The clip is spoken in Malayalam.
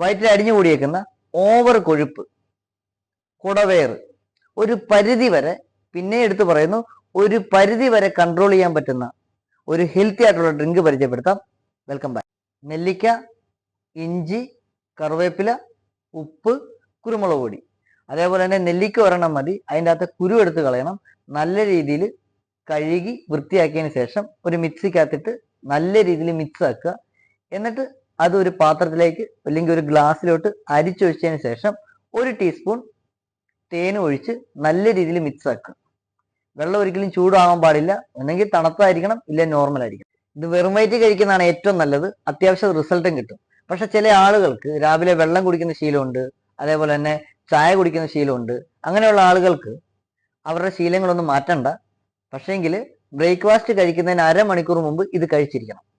വയറ്റിൽ അടിഞ്ഞു കൂടിയേക്കുന്ന ഓവർ കൊഴുപ്പ് കുടവേറ് ഒരു പരിധി വരെ പിന്നെ എടുത്തു പറയുന്നു ഒരു പരിധി വരെ കൺട്രോൾ ചെയ്യാൻ പറ്റുന്ന ഒരു ഹെൽത്തി ആയിട്ടുള്ള ഡ്രിങ്ക് പരിചയപ്പെടുത്താം. വെൽക്കം ബാക്ക് നെല്ലിക്ക ഇഞ്ചി കറുവേപ്പില ഉപ്പ് കുരുമുളക് പൊടി. അതേപോലെ തന്നെ നെല്ലിക്ക ഒരെണ്ണം മതി. അതിന്റെ അകത്ത് കുരു എടുത്ത് കളയണം. നല്ല രീതിയിൽ കഴുകി വൃത്തിയാക്കിയതിന് ശേഷം ഒരു മിക്സിക്കകത്തിട്ട് നല്ല രീതിയിൽ മിക്സ് ആക്കുക. എന്നിട്ട് അത് ഒരു പാത്രത്തിലേക്ക് അല്ലെങ്കിൽ ഒരു ഗ്ലാസ്സിലോട്ട് അരിച്ചൊഴിച്ചതിന് ശേഷം ഒരു ടീസ്പൂൺ തേൻ ഒഴിച്ച് നല്ല രീതിയിൽ മിക്സ് ആക്കുക. വെള്ളം ഒരിക്കലും ചൂടാവാൻ പാടില്ല. ഒന്നെങ്കിൽ തണുത്തായിരിക്കണം ഇല്ല നോർമൽ ആയിരിക്കണം. ഇത് വെറും വയറ്റ് കഴിക്കുന്നതാണ് ഏറ്റവും നല്ലത്. അത്യാവശ്യം റിസൾട്ടും കിട്ടും. പക്ഷെ ചില ആളുകൾക്ക് രാവിലെ വെള്ളം കുടിക്കുന്ന ശീലമുണ്ട്. അതേപോലെ തന്നെ ചായ കുടിക്കുന്ന ശീലമുണ്ട്. അങ്ങനെയുള്ള ആളുകൾക്ക് അവരുടെ ശീലങ്ങളൊന്നും മാറ്റണ്ട. പക്ഷേങ്കിൽ ബ്രേക്ക്ഫാസ്റ്റ് കഴിക്കുന്നതിന് അരമണിക്കൂർ മുമ്പ് ഇത് കഴിച്ചിരിക്കണം.